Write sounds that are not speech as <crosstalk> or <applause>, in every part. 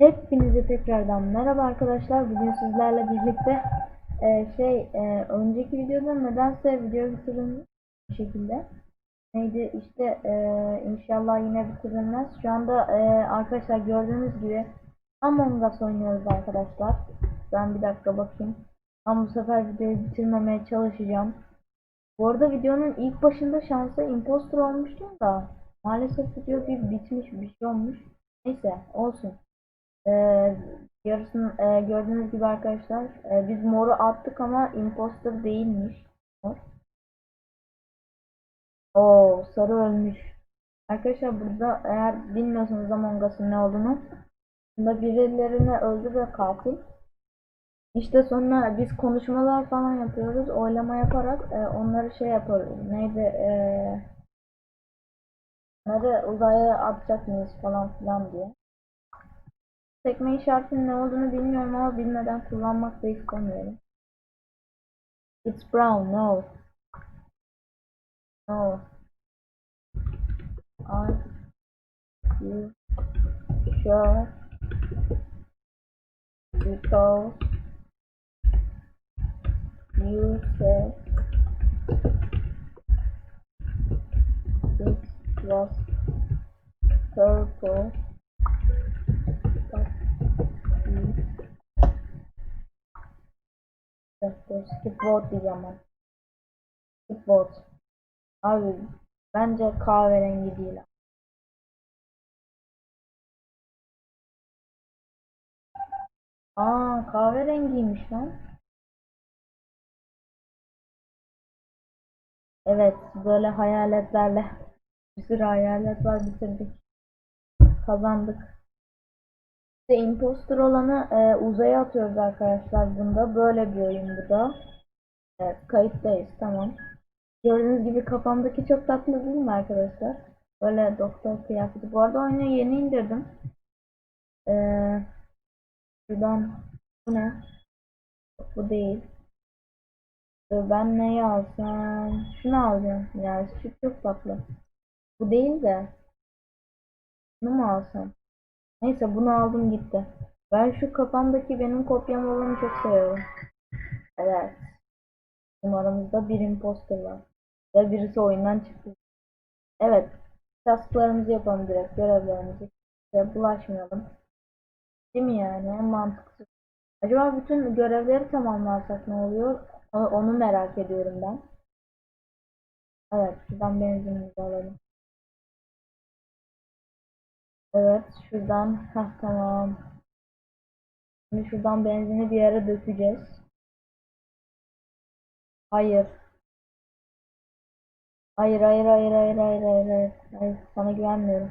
Hepinize tekrardan merhaba arkadaşlar. Bugün sizlerle birlikte e, şey e, önceki videoda nedense video bitirilmiş bir şekilde. Neydi işte e, inşallah yine bitirilmez. Şu anda e, arkadaşlar gördüğünüz gibi Among Us oynuyoruz arkadaşlar. Ben bir dakika bakayım. Ama bu sefer videoyu bitirmemeye çalışacağım. Bu arada videonun ilk başında şansa imposter olmuştum da maalesef video bir bitmiş bir şey olmuş. Neyse olsun. Ee, yarısını e, gördüğünüz gibi arkadaşlar e, biz moru attık ama imposter değilmiş. Oo sarı ölmüş. Arkadaşlar burada eğer bilmiyorsanız Among Us'ın ne olduğunu bunda birilerini öldü ve katil. İşte sonra biz konuşmalar falan yapıyoruz. Oylama yaparak e, onları şey yapıyoruz. Neydi? E, onları uzaya atacak mıyız falan filan diye. Tekme işaretinin ne olduğunu bilmiyorum ama bilmeden kullanmak da istemiyorum. It's brown, no. No. Are you sure? Because you said it was purple. Skip vote diyeceğim ben. Vote. Abi bence kahverengi değil. Aa kahverengiymiş lan. Evet böyle hayaletlerle bir sürü hayalet var bitirdik. Kazandık. İşte imposter olanı e, uzaya atıyoruz arkadaşlar bunda. Böyle bir oyun bu da. Evet kayıttayız tamam. Gördüğünüz gibi kafamdaki çok tatlı değil mi arkadaşlar? Böyle doktor kıyafeti. Bu arada oyunu yeni indirdim. Ee, şuradan bu ne? Bu değil. Dur, Ben neyi alsam? Şunu alacağım. Yani şu çok tatlı. Bu değil de. Bunu mu alsam? Neyse bunu aldım gitti. Ben şu kafamdaki benim kopyam olanı çok seviyorum. Evet. Numaramızda bir imposter var. Ve birisi oyundan çıktı. Evet. Tasklarımızı yapalım direkt. Görevlerimizi. Ve bulaşmayalım. Değil mi yani? En mantıklı. Acaba bütün görevleri tamamlarsak ne oluyor? Onu merak ediyorum ben. Evet. Şuradan benzinimizi alalım. Evet, şuradan. Heh, tamam. Şimdi şuradan benzini bir yere dökeceğiz. Hayır. Hayır, hayır, hayır, hayır, hayır, hayır, hayır. Hayır, sana güvenmiyorum.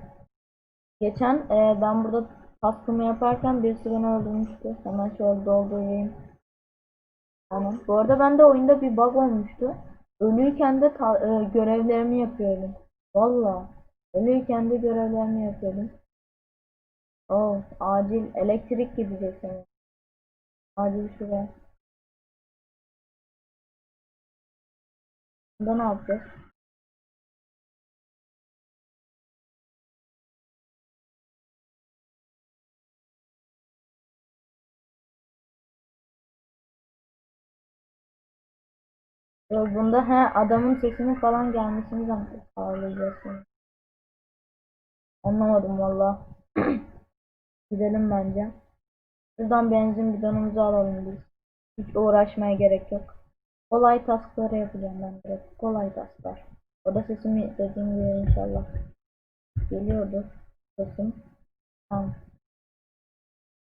Geçen e, ben burada taskımı yaparken birisi beni öldürmüştü. Hemen şöyle doldurayım. Tamam. Bu arada bende oyunda bir bug olmuştu. Ölüyken de e, görevlerimi yapıyordum. Valla. Ölüyken de görevlerimi yapıyordum. Oh, acil elektrik gidecek sana. Acil şuraya. Bunda ne yapacağız? Bunda he adamın sesini falan gelmesini şimdi. Anlamadım valla. <clears throat> Gidelim bence. Şuradan benzin bidonumuzu alalım biz. Hiç uğraşmaya gerek yok. Kolay taskları yapacağım ben direkt. Kolay tasklar. O da sesimi dediğim gibi inşallah. Geliyordu sesim. Tamam.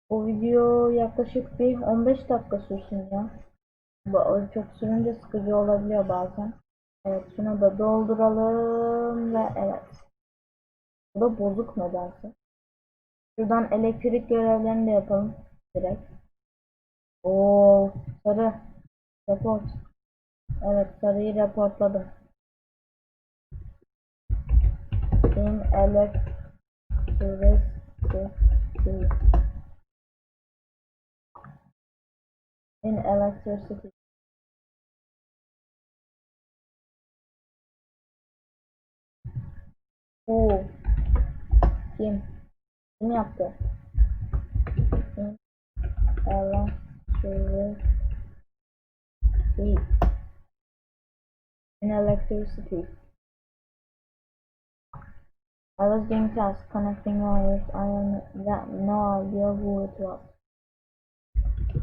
Bu video yaklaşık bir 15 dakika sürsün ya. Çok sürünce sıkıcı olabiliyor bazen. Evet şunu da dolduralım ve evet. Bu da bozuk nedense. Şuradan elektrik görevlerini de yapalım direkt. Oo sarı. Report. Evet sarıyı reportladım. In electricity. In electricity. Oo. Kim? Kim yaptı? electricity in electricity. I was doing tasks connecting wires. I have no- no idea who it was.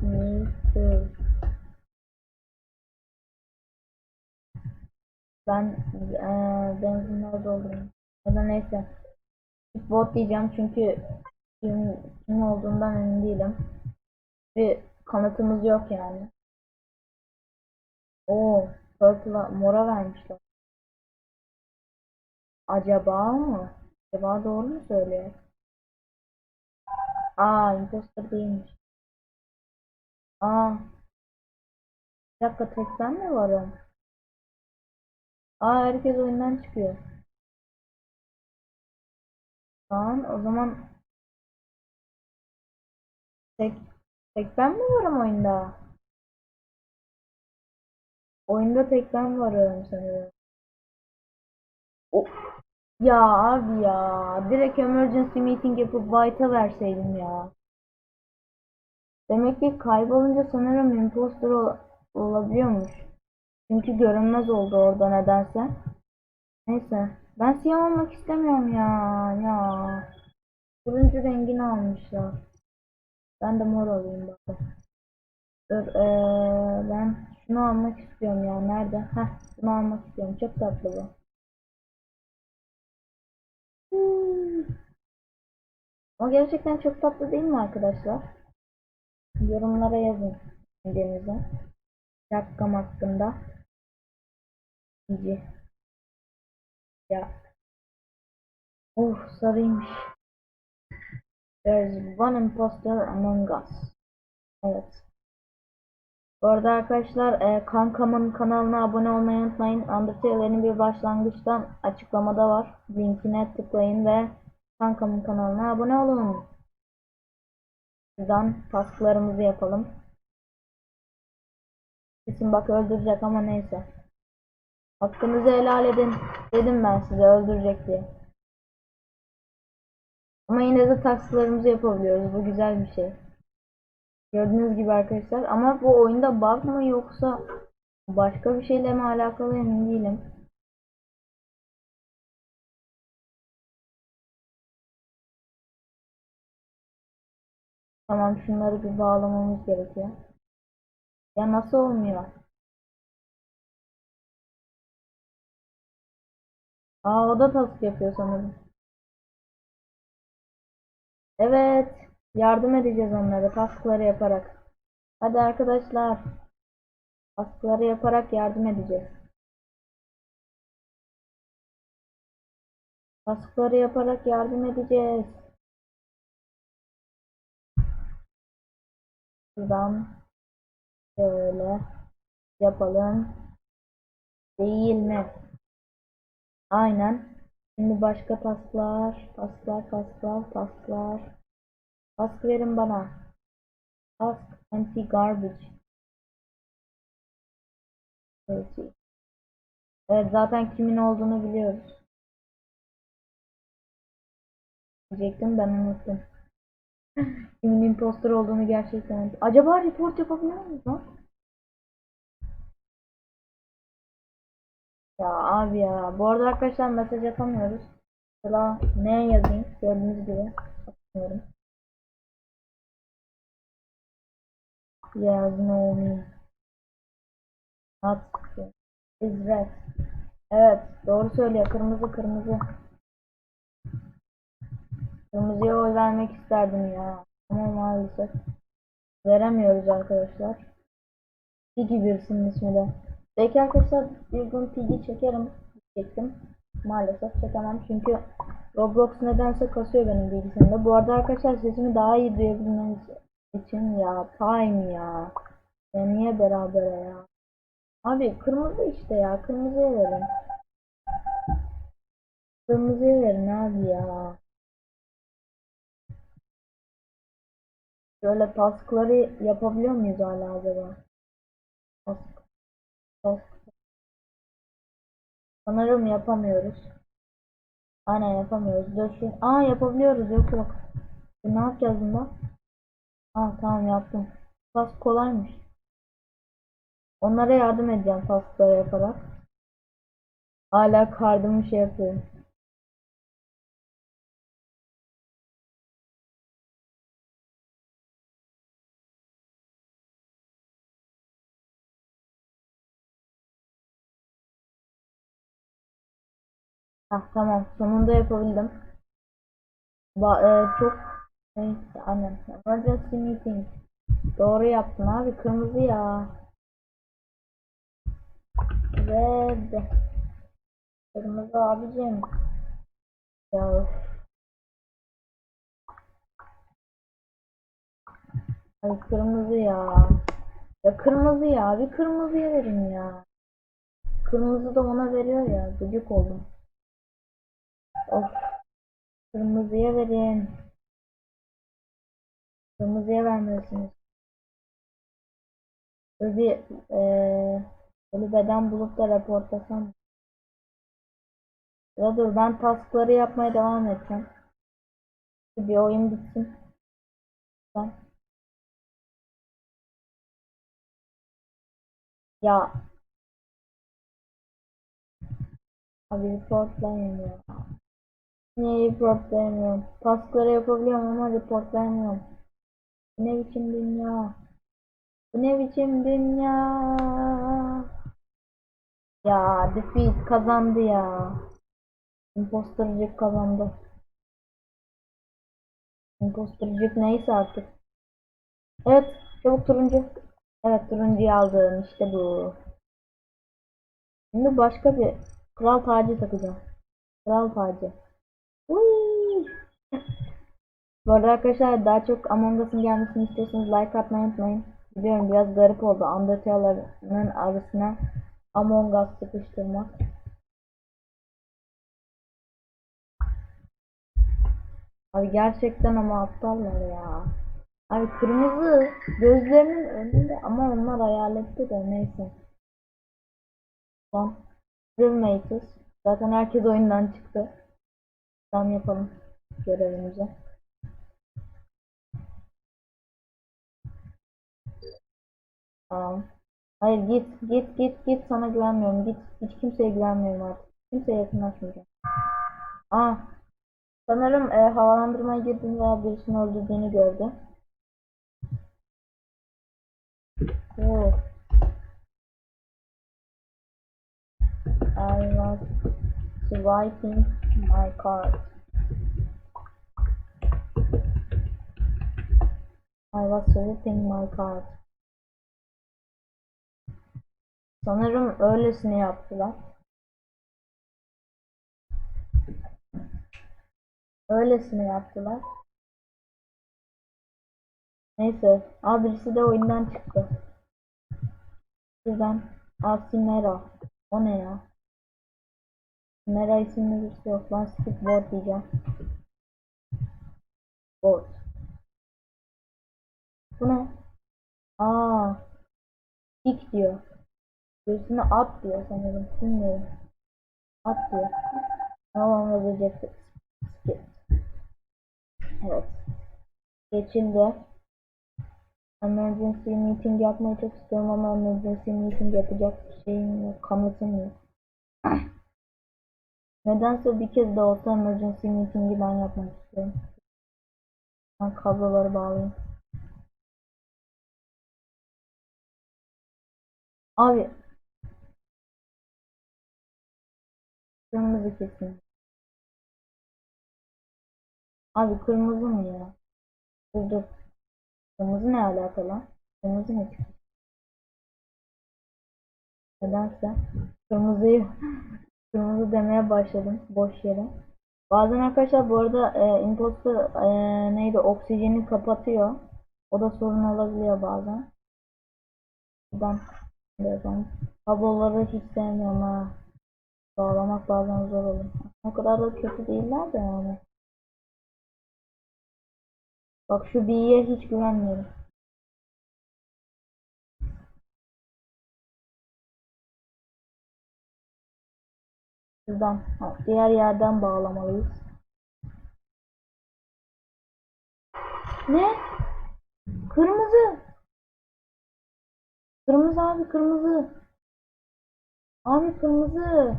Me too. Ben eee benzinleri doldurayım. Ya da neyse. Bot diyeceğim çünkü kim, kim olduğundan emin değilim. Bir kanıtımız yok yani. Oo, Purple'a mora vermişler. Acaba mı? Acaba doğru mu söylüyor? Aa, imposter değilmiş. Aa. Bir dakika tek ben mi varım? Aa herkes oyundan çıkıyor. Tamam o zaman tek tek ben mi varım oyunda? Oyunda tek ben varım sanırım. O ya abi ya direkt emergency meeting yapıp White'a verseydim ya. Demek ki kaybolunca sanırım imposter ol olabiliyormuş. Çünkü görünmez oldu orada nedense. Neyse. Ben siyah olmak istemiyorum ya. Ya. Turuncu rengini almışlar. Ben de mor alayım bari. Dur. eee, ben şunu almak istiyorum ya. Nerede? Heh. Bunu almak istiyorum. Çok tatlı bu. Hmm. O gerçekten çok tatlı değil mi arkadaşlar? Yorumlara yazın. Düşüncenizi. Şapkam hakkında. İyice. Ya. Oh sarıymış. There's one imposter among us. Evet. Bu arada arkadaşlar e, kankamın kanalına abone olmayı unutmayın. Undertale yeni bir başlangıçtan açıklamada var. Linkine tıklayın ve kankamın kanalına abone olun. Buradan tasklarımızı yapalım. Kesin bak öldürecek ama neyse. Hakkınızı helal edin. Dedim ben size öldürecek diye. Ama yine de tasklarımızı yapabiliyoruz. Bu güzel bir şey. Gördüğünüz gibi arkadaşlar. Ama bu oyunda bug mı yoksa başka bir şeyle mi alakalı emin değilim. Tamam şunları bir bağlamamız gerekiyor. Ya nasıl olmuyor? Aa o da task yapıyor sanırım. Evet. Yardım edeceğiz onlara taskları yaparak. Hadi arkadaşlar. Taskları yaparak yardım edeceğiz. Taskları yaparak yardım edeceğiz. Şuradan şöyle yapalım. Değil mi? Aynen. Şimdi başka tasklar, tasklar, tasklar, tasklar. Task verin bana. Task anti garbage. Evet. Evet zaten kimin olduğunu biliyoruz. Diyecektim ben unuttum. <laughs> kimin imposter olduğunu gerçekten. Acaba report yapabiliyor muyuz lan? Ya abi ya. Bu arada arkadaşlar mesaj atamıyoruz. Mesela ne yazayım? Gördüğünüz gibi. Atmıyorum. Yes, no me. Not is red. Evet, doğru söylüyor. Kırmızı kırmızı. Kırmızıya oy vermek isterdim ya. Ama maalesef veremiyoruz arkadaşlar. Piggy birisinin ismi de. Belki arkadaşlar bir gün Piggy çekerim. Çektim. Maalesef çekemem çünkü Roblox nedense kasıyor benim bilgisayarımda. Bu arada arkadaşlar sesimi daha iyi duyabilmeniz için ya time ya. Ya niye beraber ya? Abi kırmızı işte ya. Kırmızıya verin. Kırmızıya verin abi ya. Şöyle taskları yapabiliyor muyuz hala acaba? Task. Sanırım yapamıyoruz. Aynen yapamıyoruz. Şu. Aa yapabiliyoruz. Yok yok. Ne yapacağız bunda? Ha tamam yaptım. Task kolaymış. Onlara yardım edeceğim taskları yaparak. Hala kardımı şey yapıyorum. Ah tamam sonunda yapabildim. Ba e, çok neyse aynen. Emergency meeting. Doğru yaptın abi kırmızı ya. Red. Kırmızı abicim. Ya. Ay kırmızı ya. Ya kırmızı ya. Bir kırmızıya verin ya. Kırmızı da ona veriyor ya. Gıcık oldum. Of. Kırmızıya verin. Kırmızıya vermelisiniz. Böyle eee böyle beden bulup da raporlasam. Ya dur ben taskları yapmaya devam edeceğim. Bir oyun bitsin. Ben. Ya. Abi reportlayayım ya. Niye reportlayamıyorum? Taskları yapabiliyorum ama reportlayamıyorum. Bu ne biçim dünya? Bu ne biçim dünya? Ya defeat kazandı ya. Impostercık kazandı. Impostercık neyse artık. Evet çabuk turuncu. Evet turuncuyu aldım işte bu. Şimdi başka bir kral tacı takacağım. Kral tacı. Bu arada arkadaşlar daha çok Among Us'ın gelmesini istiyorsanız like atmayı unutmayın. Biliyorum biraz garip oldu Undertale'ların arasına Among Us sıkıştırmak. Abi gerçekten ama aptallar ya. Abi kırmızı gözlerinin önünde ama onlar hayalette de neyse. Lan Roommates. Zaten herkes oyundan çıktı. Tamam yapalım görevimizi. Tamam. Hayır git git git git sana güvenmiyorum git hiç kimseye güvenmiyorum artık kimseye yakınlaşmayacağım. Aa sanırım e, havalandırmaya girdim veya birisini öldürdüğünü gördü. Oo. I was swiping my card. I was swiping my card. Sanırım öylesine yaptılar. Öylesine yaptılar. Neyse. Aa birisi de oyundan çıktı. Şuradan. Asimera. O ne ya? Mera isimli birisi yok. Ben skip board diyeceğim. Board. Bu ne? Aa. Kick diyor. Birisine at diyor sanırım. Bilmiyorum. At diyor. Tamam yazacaktı. Skip. Evet. Geçildi. Emergency meeting yapmayı çok istiyorum ama emergency meeting yapacak bir şeyim yok. Kanıtım yok. Nedense bir kez de olsa emergency meeting'i ben yapmak istiyorum. Ben kabloları bağlayayım. Abi. Kırmızı kesin. Abi kırmızı mı ya? Dur dur. Kırmızı ne alakalı? Kırmızı ne çıktı? Nedense kırmızıyı kırmızı demeye başladım boş yere. Bazen arkadaşlar bu arada e, imposter e, neydi oksijeni kapatıyor. O da sorun olabiliyor bazen. Buradan ben kabloları hiç sevmiyorum ha. Bağlamak bazen zor olur. O kadar da kötü değiller de yani. Bak şu B'ye hiç güvenmiyorum. Şuradan, ha, diğer yerden bağlamalıyız. Ne? Kırmızı. Kırmızı abi kırmızı. Abi kırmızı.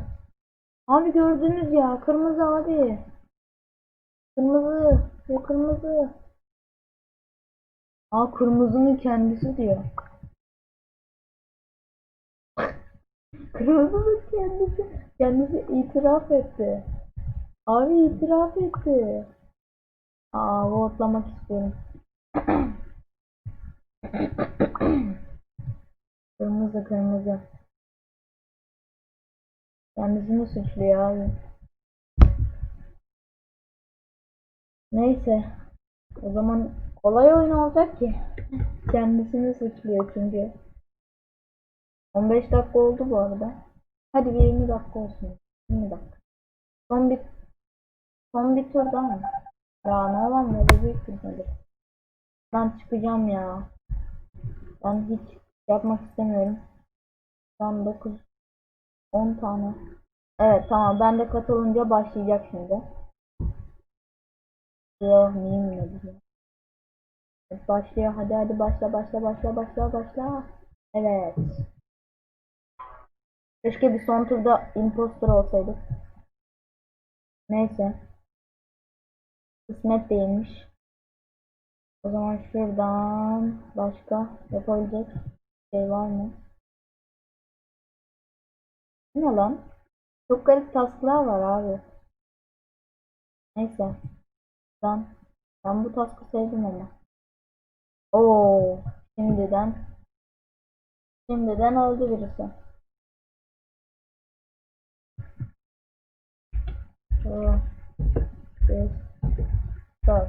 Abi gördünüz ya kırmızı abi. Kırmızı. Ya kırmızı. Aa kırmızının kendisi diyor. Kırmızının kendisi. Kendisi itiraf etti. Abi itiraf etti. Aa votlamak istiyorum. <coughs> kırmızı kırmızı. Kendisini suçluyor abi. Neyse. O zaman kolay oyun olacak ki. Kendisini suçluyor çünkü. 15 dakika oldu bu arada. Hadi bir 20 dakika olsun. 20 dakika. Son bir son bir tur daha mı? Ya ne olan böyle bir nedir? Ben çıkacağım ya. Ben hiç yapmak istemiyorum. An 9 10 tane. Evet tamam ben de katılınca başlayacak şimdi. Yok neyim ne. Evet, başlıyor hadi hadi başla başla başla başla başla. Evet. Keşke bir son turda imposter olsaydık. Neyse. Kısmet değilmiş. O zaman şuradan başka yapabilecek şey var mı? Ne lan? Çok garip tasklar var abi. Neyse. Ben, ben bu taskı sevdim ama. Oo, şimdiden şimdiden öldü birisi. Oh, this, so.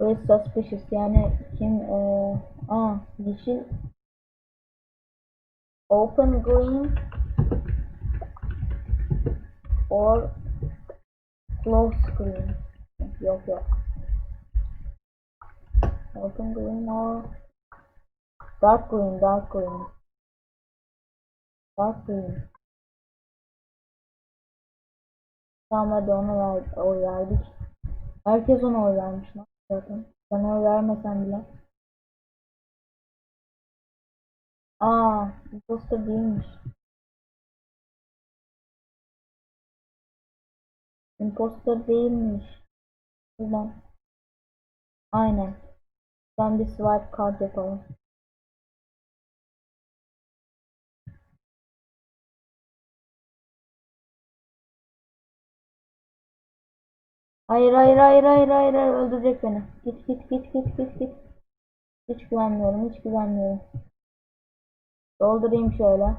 Bu suspicious. Yani kim eee aa yeşil. Open green. Or close green yok yok. Open green or dark green dark green. Dark green tamam hadi ona ver, oy verdik herkes ona oy vermiş zaten ben oy vermesem bile aa imposter değilmiş imposter değilmiş Buradan. Aynen. Ben bir swipe card yapalım. Hayır hayır hayır hayır hayır öldürecek beni. Git git git git git git. Hiç güvenmiyorum hiç güvenmiyorum. Doldurayım şöyle.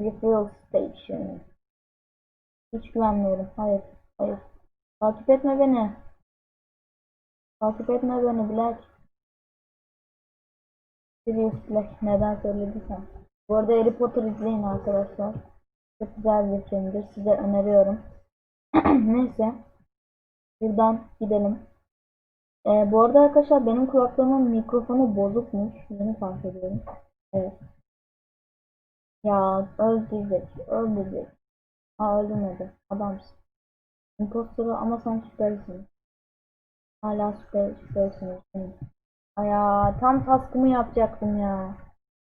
Refill station. Hiç güvenmiyorum. Hayır hayır. Takip etme beni. Takip etme beni Black. Sirius Black neden söylediysem. Bu arada Harry Potter izleyin arkadaşlar. Çok güzel bir filmdir. Size öneriyorum. <clears throat> Neyse. Buradan gidelim. Ee, bu arada arkadaşlar benim kulaklığımın mikrofonu bozukmuş. Yeni fark ediyorum. Evet. Ya öldürecek. Öldürecek. Aa öldürmedi. Adamsın. Imposter'ı ama sen şüphelisin. Hala mi? Ay ya tam taskımı yapacaktım ya.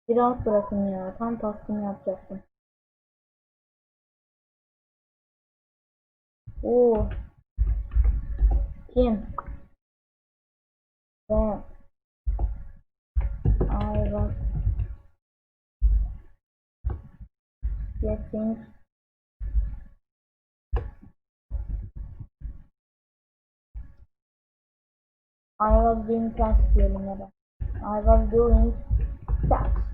Bir rahat bırakın ya. Tam taskımı yapacaktım. Oo. Kim? Ve I was getting I was doing task diyelim ya da. I was doing task.